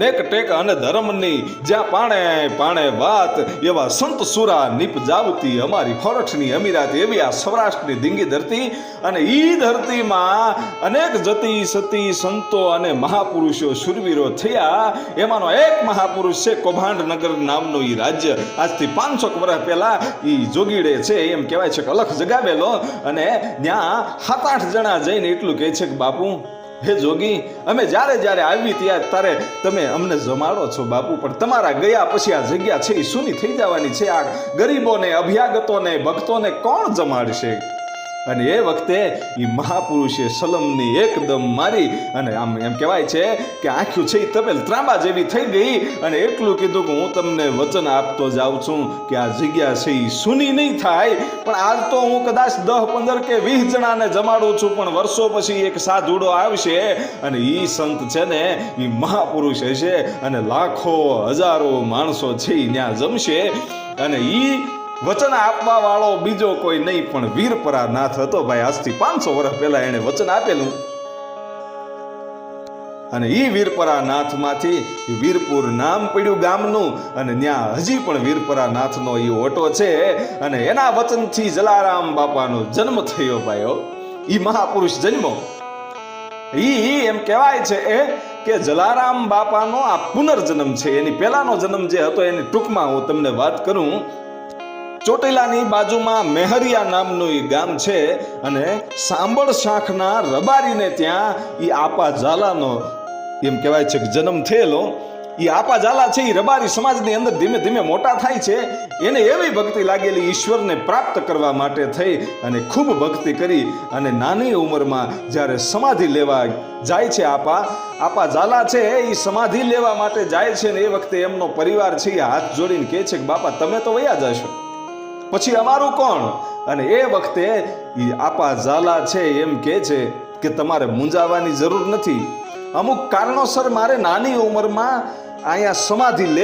નેક ટેક અને ધર્મની જ્યાં પાણે પાણે વાત, એવા સંત સુરા નિપજાવતી અમારી ખોરઠની અમીરાત, એવી આ સૌરાષ્ટ્રની ધીંગી ધરતી અને એ ધરતીમાં અનેક જતી સતી સંતો અને મહાપુરુષો શુરવીરો થયા. એમાંનો એક મહાપુરુષ છે કૌભાંડનગર નામનું ઈ રાજ્ય. આજથી પાંચસો વર્ષ પહેલા એ જોગીડે છે, એમ કહેવાય છે કે અલખ જગાવેલો અને ત્યાં સાત આઠ જણા જઈને એટલું કહે છે કે, બાપુ હે જોગી, અમે જ્યારે જ્યારે આવી ત્યારે ત્યારે તમે અમને જમાડો છો બાપુ, પણ તમારા ગયા પછી આ જગ્યા છે એ સૂની થઈ જવાની છે. આ ગરીબોને, અભ્યાગતોને, ભક્તોને કોણ જમાડશે? અને એ વખતે એ મહાપુરુષે સલમની એકદમ મારી અને આમ એમ કહેવાય છે કે આંખ્યું છે એ તપેલ ત્રાંબા જેવી થઈ ગઈ અને એટલું કીધું કે હું તમને વચન આપતો જાઉં છું કે આ જગ્યા છે એ સૂની નહીં થાય. પણ આજ તો હું કદાચ દહ, પંદર કે વીસ જણાને જમાડું છું, પણ વર્ષો પછી એક સાધુડો આવશે અને એ સંત છે ને એ મહાપુરુષ હશે અને લાખો હજારો માણસો છે ત્યાં જમશે. અને ઈ વચન આપવા વાળો બીજો કોઈ નહીં, પણ વીરપરા નાથ હતો ભાઈ. આજથી પાંચસો વર્ષ પહેલા એને વચન આપેલું. અને ઈ વીરપરા નાથમાંથી વીરપુર નામ પડ્યું ગામનું, અને ત્યાં હજી પણ વીરપરા નાથનો એ ઓટો છે. અને એના વચનથી જલારામ બાપાનો જન્મ થયો ભાઈઓ. ઈ મહાપુરુષ જન્મો. ઈ એમ કહેવાય છે એ કે જલારામ બાપાનો આ પુનર્જન્મ છે. એની પહેલાનો જન્મ જે હતો, એની ટૂંકમાં હું તમને વાત કરું. ચોટીલાની બાજુમાં મેહરિયા નામનું એ ગામ છે અને સાંભળ શાખના રબારીને ત્યાં એ આપા ઝાલાનો એમ કહેવાય છે કે જન્મ થયેલો. એ આપા ઝાલા છે એ રબારી સમાજની અંદર ધીમે ધીમે મોટા થાય છે. એને એવી ભક્તિ લાગેલી ઈશ્વરને પ્રાપ્ત કરવા માટે થઈ અને ખૂબ ભક્તિ કરી અને નાની ઉંમરમાં જ્યારે સમાધિ લેવા જાય છે આપા આપા ઝાલા છે એ સમાધિ લેવા માટે જાય છે ને એ વખતે એમનો પરિવાર છે એ હાથ જોડીને કહે છે કે, બાપા, તમે તો વયા જશો પછી અમારું કોણ? અને એ વખતે આપા ઝાલા છે એમ કે છે કે તમારે મૂંઝાવાની જરૂર નથી. અમુક કારણોસર મારે નાની ઉંમરમાં અહીંયા સમાધિ લે